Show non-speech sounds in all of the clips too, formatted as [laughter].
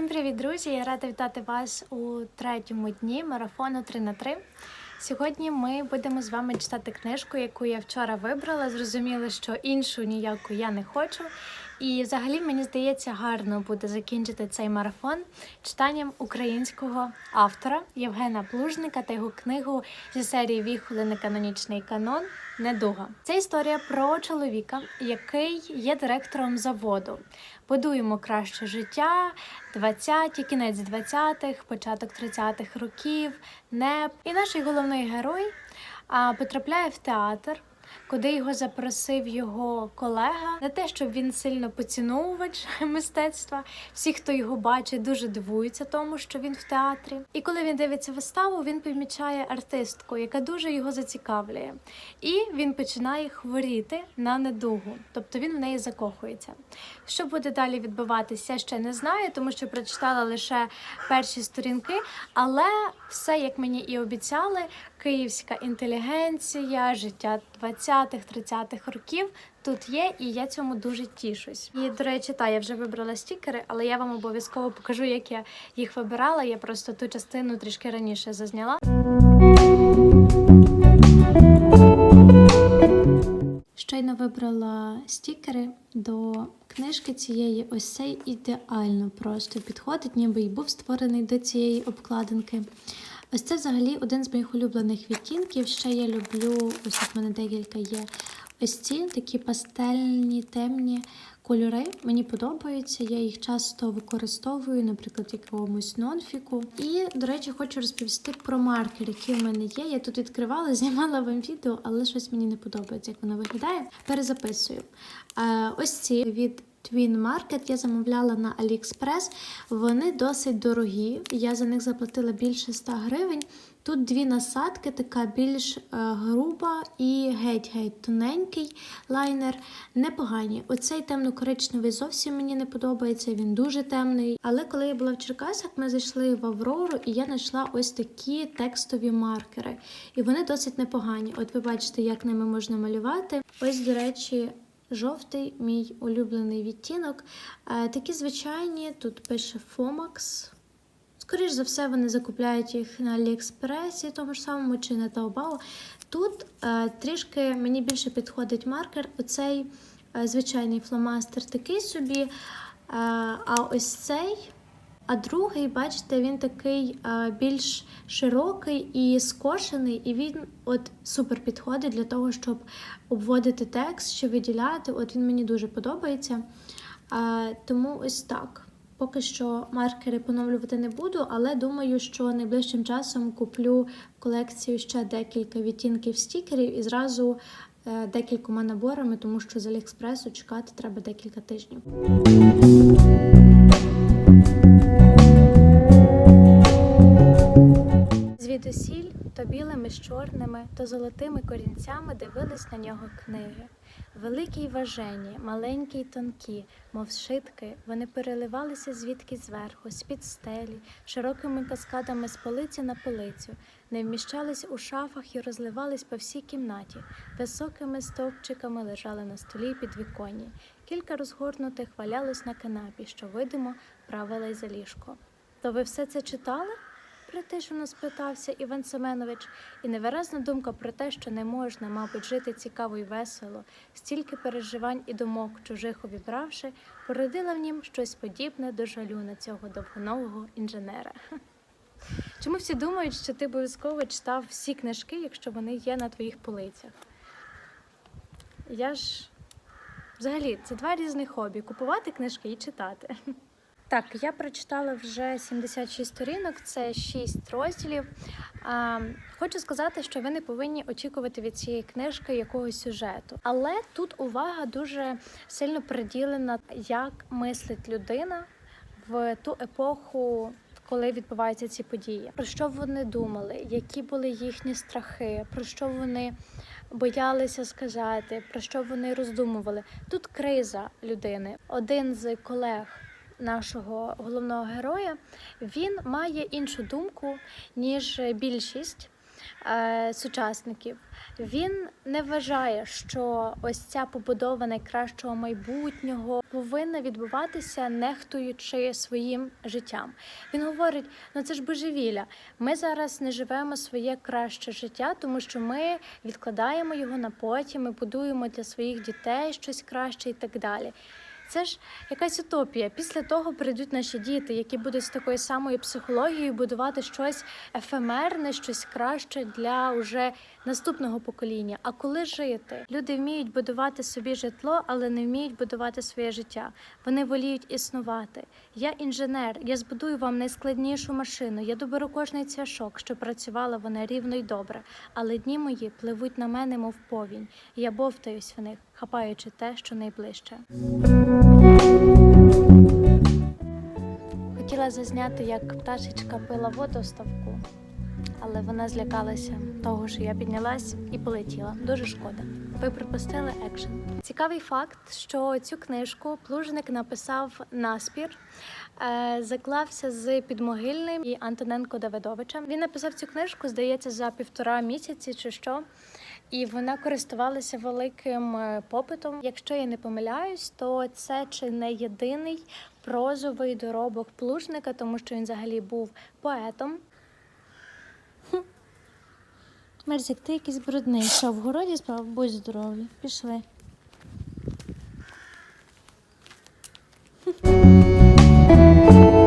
Всім привіт, друзі! Я рада вітати вас у третьому дні марафону 3 на 3 Сьогодні ми будемо з вами читати книжку, яку я вчора вибрала. Зрозуміла, що іншу ніяку я не хочу. І взагалі мені здається, гарно буде закінчити цей марафон читанням українського автора Євгена Плужника та його книгу зі серії Віхоли неканонічний канон Недуга. Це історія про чоловіка, який є директором заводу. Будуємо краще життя, 20-ті, кінець 20-х, початок 30-х років, НЕП. І наш головний герой потрапляє в театр. Куди його запросив його колега, не те, щоб він сильно поціновувач [laughs] мистецтва. Всі, хто його бачить, дуже дивуються тому, що він в театрі. І коли він дивиться виставу, він помічає артистку, яка дуже його зацікавлює. І він починає хворіти на недугу, тобто він в неї закохується. Що буде далі відбуватися, ще не знаю, тому що прочитала лише перші сторінки, але все, як мені і обіцяли, київська інтелігенція, життя 20-х, 30-х років тут є, і я цьому дуже тішусь. І, до речі, та я вже вибрала стікери, але я вам обов'язково покажу, як я їх вибирала. Я просто ту частину трішки раніше зазняла. Щойно вибрала стікери до книжки цієї. Ось цей ідеально просто підходить, ніби й був створений до цієї обкладинки. Ось це взагалі один з моїх улюблених відтінків. Ще я люблю, ось тут в мене декілька є. Ось ці такі пастельні, темні кольори. Мені подобаються. Я їх часто використовую, наприклад, в якомусь нонфіку. І, до речі, хочу розповісти про маркер, який в мене є. Я тут відкривала, [laughs] знімала вам відео, але щось мені не подобається, як воно виглядає. Перезаписую. Е, ось ці від Twin Market я замовляла на AliExpress. Вони досить дорогі. Я за них заплатила більше 100 гривень. Тут дві насадки, така більш е, груба і геть-геть тоненький лайнер. Непогані. Оцей темно-коричневий зовсім мені не подобається, він дуже темний. Але коли я була в Черкасах, ми зайшли в Аврору, і я знайшла ось такі текстові маркери. І вони досить непогані. От ви бачите, як ними можна малювати. Ось, до речі. Жовтий мій улюблений відтінок. Е, такі звичайні, тут пише Fomax. Скоріше за все, вони закупляють їх на Аліекспресі, тому ж самому чи на Taobao. Тут е, трішки мені більше підходить маркер. Оцей е, звичайний фломастер такий собі. А ось цей. А другий, бачите, він такий а, більш широкий і скошений, і він от супер підходить для того, щоб обводити текст чи виділяти. От він мені дуже подобається. А, тому ось так. Поки що маркери поновлювати не буду, але думаю, що найближчим часом куплю в колекцію ще декілька відтінків стікерів і зразу е, декількома наборами, тому що з Аліекспресу чекати треба декілька тижнів. Звідусіль то білими з чорними, то золотими корінцями дивились на нього книги. Великі й важені, маленькі й тонкі, мов шитки, вони переливалися звідки зверху, з-під стелі, широкими каскадами з полиці на полицю, не вміщались у шафах і розливались по всій кімнаті, високими стовпчиками лежали на столі під віконні. Кілька розгорнутих валялось на канапі, що видимо правила й за ліжко. То ви все це читали? Притишено спитався Іван Семенович, і невиразна думка про те, що не можна, мабуть, жити цікаво й весело, стільки переживань і думок чужих обібравши, породила в нім щось подібне до жалю на цього довгонового інженера. [laughs] Чому всі думають, що ти обов'язково читав всі книжки, якщо вони є на твоїх полицях? Я ж взагалі це два різні хобі: купувати книжки і читати. [laughs] Так, я прочитала вже 76 сторінок, це 6 розділів. А, Хочу сказати, що ви не повинні очікувати від цієї книжки якогось сюжету. Але тут увага дуже сильно приділена, як мислить людина в ту епоху. Коли відбуваються ці події, про що вони думали, які були їхні страхи, про що вони боялися сказати, про що вони роздумували? Тут криза людини. Один з колег нашого головного героя, він має іншу думку, ніж більшість. е, сучасників. Він не вважає, що ось ця побудова найкращого майбутнього повинна відбуватися, нехтуючи своїм життям. Він говорить: ну це ж божевілля. Ми зараз не живемо своє краще життя, тому що ми відкладаємо його на потім, ми будуємо для своїх дітей щось краще і так далі. Це ж якась утопія. Після того прийдуть наші діти, які будуть з такою самою психологією будувати щось ефемерне, щось краще для уже наступного покоління. А коли жити? Люди вміють будувати собі житло, але не вміють будувати своє життя. Вони воліють існувати. Я інженер, я збудую вам найскладнішу машину. Я доберу кожний цвяшок, щоб працювала вона рівно й добре. Але дні мої пливуть на мене, мов повінь. Я бовтаюсь в них, хапаючи те, що найближче. Хотіла зазняти, як пташечка пила воду ставку, але вона злякалася того, що я піднялась і полетіла. Дуже шкода. Ви припустили екшен. Цікавий факт, що цю книжку плужник написав наспір, е, заклався з підмогильним і Антоненко Давидовичем. Він написав цю книжку, здається, за півтора місяці чи що. І вона користувалася великим е, попитом. Якщо я не помиляюсь, то це чи не єдиний прозовий доробок плужника, тому що він взагалі був поетом. Мерзик, ти якийсь брудний. Що, в городі справа? Будь здоровий. Пішли. Шановне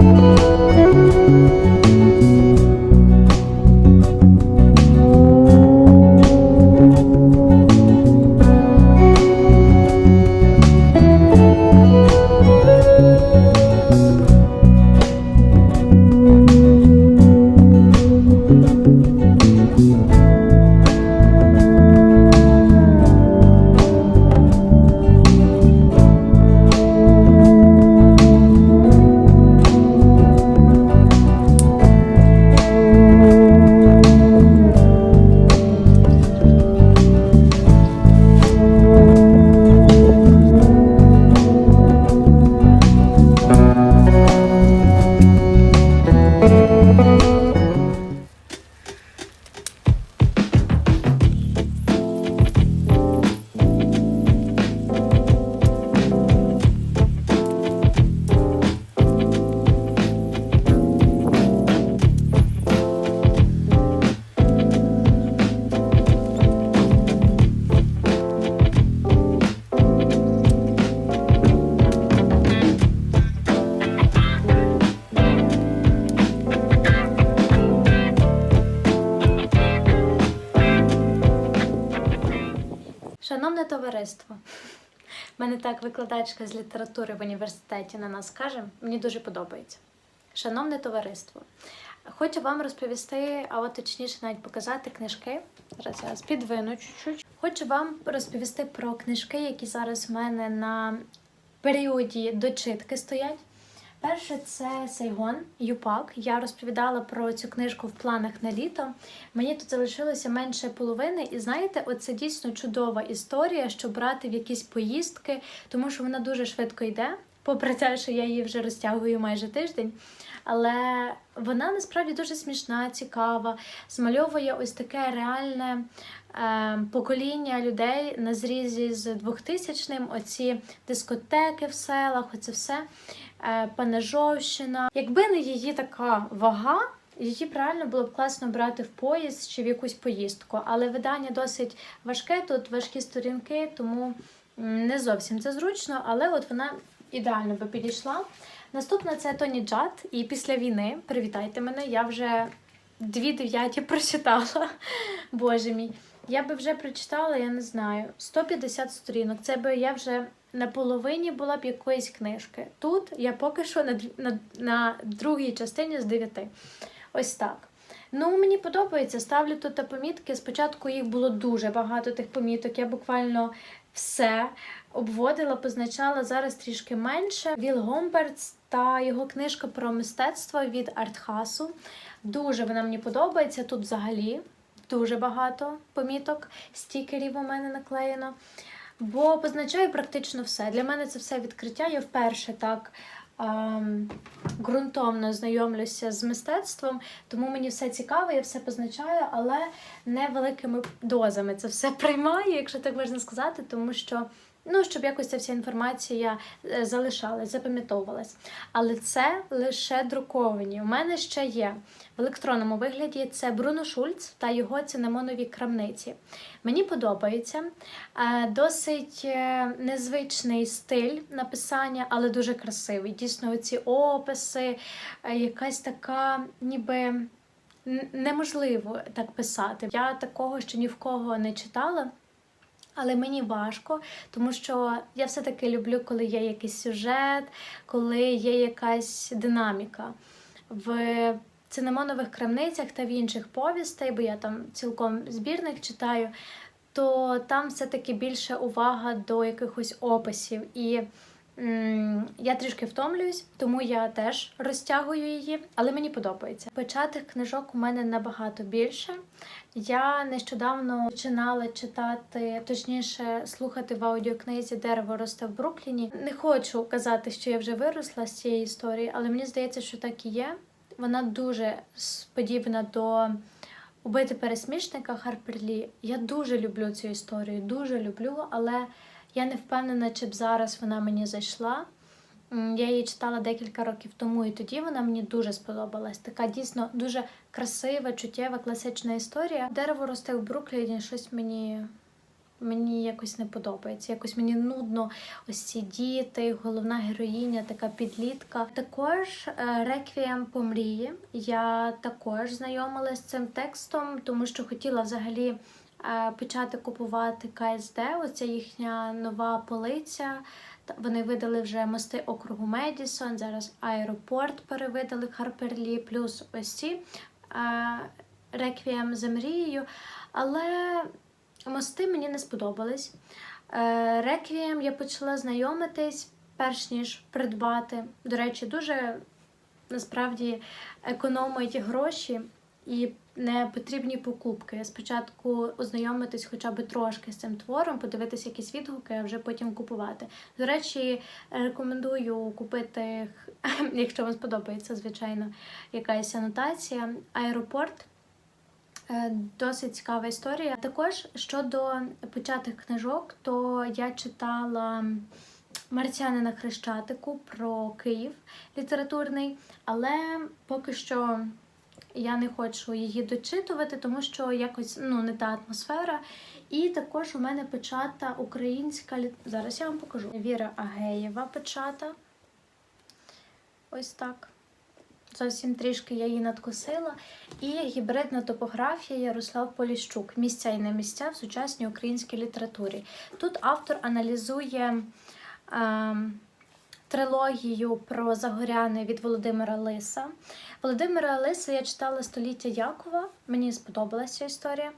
товариство, У мене так викладачка з літератури в університеті на нас каже, мені дуже подобається. Шановне товариство, хочу вам розповісти, а от точніше навіть показати книжки. Зараз я спідвину чуть-чуть. Хочу вам розповісти про книжки, які зараз в мене на періоді дочитки стоять. Перше це Сайгон Юпак. Я розповідала про цю книжку в планах на літо. Мені тут залишилося менше половини, і знаєте, оце дійсно чудова історія, щоб брати в якісь поїздки, тому що вона дуже швидко йде, попри те, що я її вже розтягую майже тиждень. Але вона насправді дуже смішна, цікава, змальовує ось таке реальне е, покоління людей на зрізі з 2000-ним, оці дискотеки в селах, оце все, е, Панежовщина. Якби не її така вага, її б реально було б класно брати в поїзд чи в якусь поїздку. Але видання досить важке, тут важкі сторінки, тому не зовсім це зручно, але от вона ідеально би підійшла. Наступна це Тоні Джад, і після війни привітайте мене. Я вже дві дев'яті прочитала. Боже мій. Я би вже прочитала, я не знаю, 150 сторінок. Це би я вже на половині була б якоїсь книжки. Тут я поки що на, на, на другій частині з дев'яти. Ось так. Ну, мені подобається. Ставлю тут помітки. Спочатку їх було дуже багато тих поміток. Я буквально все обводила, позначала зараз трішки менше. Віл Гомбертс та його книжка про мистецтво від Артхасу. Дуже вона мені подобається. Тут взагалі дуже багато поміток, стікерів у мене наклеєно. Бо позначаю практично все. Для мене це все відкриття. Я вперше так ем, ґрунтовно знайомлюся з мистецтвом, тому мені все цікаво, я все позначаю, але не великими дозами це все [laughs] приймаю, якщо так можна сказати, тому що. Ну, щоб якось ця вся інформація е, залишалась, запам'ятовувалась. Але це лише друковані. У мене ще є в електронному вигляді це Бруно Шульц та його цинамонові крамниці. Мені подобається Е, досить е, незвичний стиль написання, але дуже красивий. Дійсно, ці описи, якась така, ніби. Неможливо так писати. Я такого ще ні в кого не читала. Але мені важко, тому що я все-таки люблю, коли є якийсь сюжет, коли є якась динаміка. В цинемонових крамницях та в інших повістей, бо я там цілком збірник читаю, то там все-таки більше увага до якихось описів. І я трішки втомлююсь, тому я теж розтягую її, але мені подобається. Початих книжок у мене набагато більше. Я нещодавно починала читати, точніше, слухати в аудіокнизі Дерево росте в Брукліні. Не хочу казати, що я вже виросла з цієї історії, але мені здається, що так і є. Вона дуже подібна до Убити пересмішника Харпер Лі. Я дуже люблю цю історію, дуже люблю, але я не впевнена, чи б зараз вона мені зайшла. Я її читала декілька років тому, і тоді вона мені дуже сподобалась. Така дійсно дуже красива, чуттєва, класична історія. Дерево росте в Брукліні, щось мені. Мені якось не подобається. Якось мені нудно ось ці діти, головна героїня, така підлітка. Також е, реквієм по мрії. Я також знайомилася з цим текстом, тому що хотіла взагалі почати купувати КСД. Оця їхня нова полиця. Вони видали вже мости округу Медісон. Зараз аеропорт перевидали Харперлі, плюс ось ці е, реквієм за мрією. Але мости мені не сподобались. Е, Реквієм я почала знайомитись, перш ніж придбати. До речі, дуже насправді економить гроші і не потрібні покупки. Спочатку ознайомитись хоча б трошки з цим твором, подивитися якісь відгуки, а вже потім купувати. До речі, рекомендую купити, [laughs] якщо вам сподобається, звичайно, якась анотація. Аеропорт. Е, Досить цікава історія. Також щодо початих книжок, то я читала Марціани на Хрещатику про Київ літературний, але поки що я не хочу її дочитувати, тому що якось ну, не та атмосфера. І також у мене почата українська. Зараз я вам покажу. Віра Агеєва почата. Ось так. Зовсім трішки я її надкосила. І гібридна топографія Ярослав Поліщук. Місця і не місця в сучасній українській літературі. Тут автор аналізує е, трилогію про Загоряни від Володимира Лиса. Володимира Лиса я читала століття Якова. Мені сподобалася ця історія.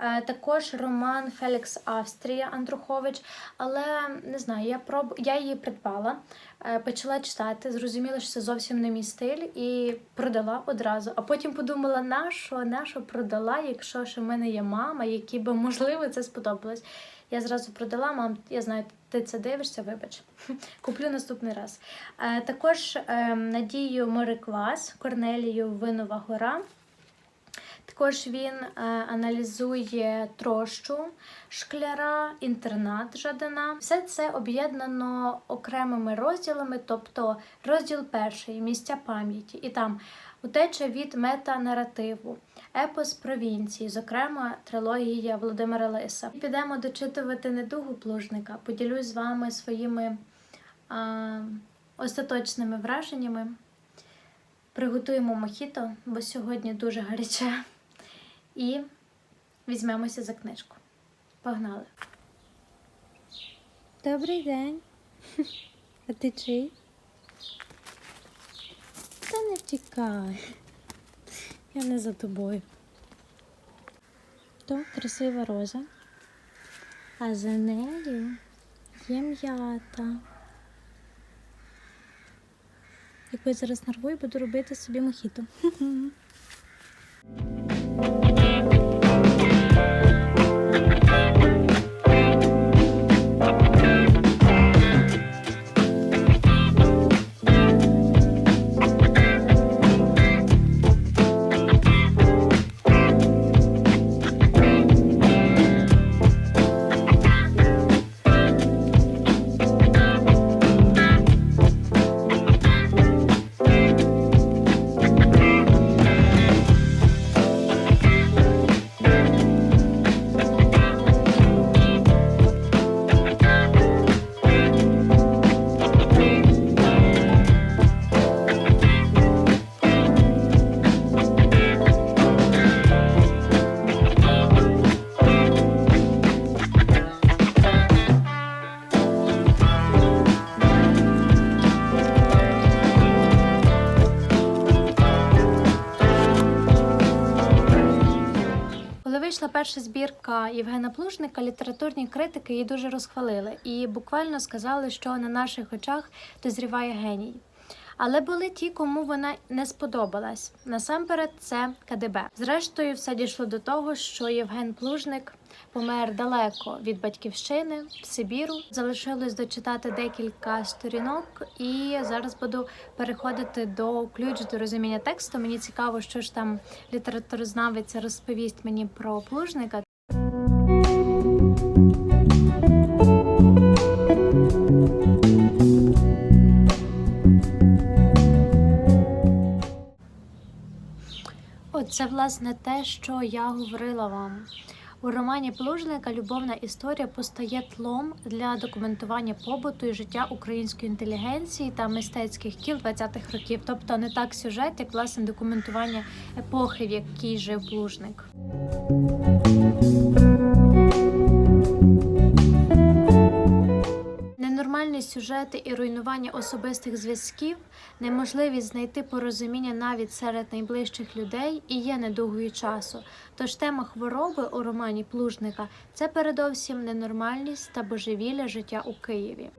Е, Також роман Фелікс Австрія Андрухович. Але не знаю, я проб... я її придбала, е, почала читати, зрозуміла, що це зовсім не мій стиль, і продала одразу. А потім подумала, на що, на що продала, якщо ж у мене є мама, якій би можливо це сподобалось. Я зразу продала, мам, я знаю, ти це дивишся, вибач. [laughs] Куплю наступний раз. Е, Також е, Надію Мориквас, Корнелію Винова Гора. Також він е, аналізує трощу шкляра, інтернат Жадана. Все це об'єднано окремими розділами, тобто розділ перший місця пам'яті, і там утеча від метанаративу, епос провінції, зокрема трилогія Володимира Лиса. Підемо дочитувати недугу плужника. Поділюсь з вами своїми а, остаточними враженнями. Приготуємо мохіто, бо сьогодні дуже гаряче. І візьмемося за книжку. Погнали. Добрий день. [laughs] А ти чий? Та не втікай. Я не за тобою. То красива роза. А за нею є м'ята. Яку зараз нарву і буду робити собі мохіто. [laughs] перша збірка Євгена Плужника, літературні критики її дуже розхвалили і буквально сказали, що на наших очах дозріває геній. Але були ті, кому вона не сподобалась. Насамперед, це КДБ. Зрештою, все дійшло до того, що Євген Плужник помер далеко від батьківщини в Сибіру. Залишилось дочитати декілька сторінок, і зараз буду переходити до ключ до розуміння тексту. Мені цікаво, що ж там літературознавець розповість мені про плужника. Це власне те, що я говорила вам. У романі Плужника любовна історія постає тлом для документування побуту і життя української інтелігенції та мистецьких кіл 20-х років. Тобто не так сюжет, як власне документування епохи, в якій жив Плужник. Ненормальні сюжети і руйнування особистих зв'язків, неможливість знайти порозуміння навіть серед найближчих людей і є недугою часу. Тож тема хвороби у романі Плужника це передовсім ненормальність та божевілля життя у Києві.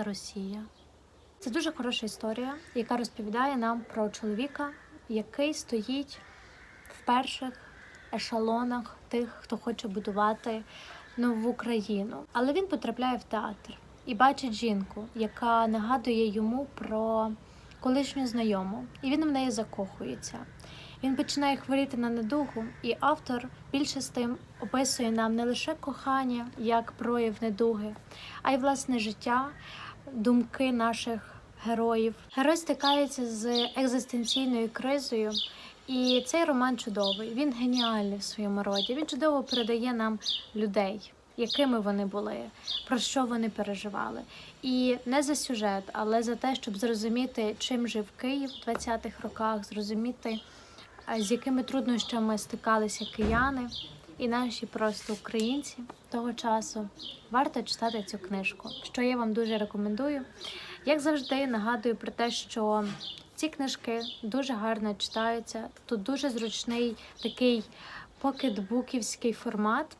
Клята Росія. Це дуже хороша історія, яка розповідає нам про чоловіка, який стоїть в перших ешелонах тих, хто хоче будувати нову країну. Але він потрапляє в театр і бачить жінку, яка нагадує йому про колишню знайому, і він в неї закохується. Він починає хворіти на недугу, і автор більше з тим описує нам не лише кохання як прояв недуги, а й власне життя, думки наших героїв. Герой стикається з екзистенційною кризою, і цей роман чудовий. Він геніальний в своєму роді. Він чудово передає нам людей. Якими вони були, про що вони переживали, і не за сюжет, але за те, щоб зрозуміти, чим жив Київ в 20-х роках, зрозуміти, з якими труднощами стикалися кияни і наші просто українці того часу. Варто читати цю книжку, що я вам дуже рекомендую. Як завжди, нагадую про те, що ці книжки дуже гарно читаються. Тут дуже зручний такий покетбуківський формат.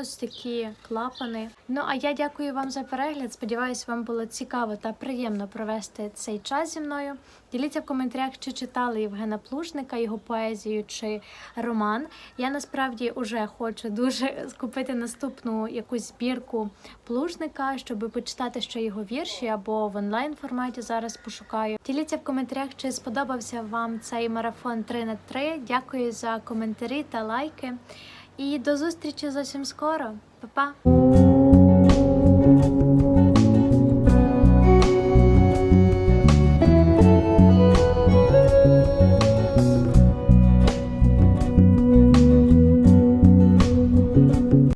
Ось такі клапани. Ну а я дякую вам за перегляд. Сподіваюсь, вам було цікаво та приємно провести цей час зі мною. Діліться в коментарях, чи читали Євгена Плужника, його поезію чи роман. Я насправді вже хочу дуже [laughs] скупити наступну якусь збірку плужника, щоб почитати ще його вірші або в онлайн форматі зараз пошукаю. Діліться в коментарях, чи сподобався вам цей марафон 3 на 3 Дякую за коментарі та лайки. І до зустрічі зовсім скоро. Па-па!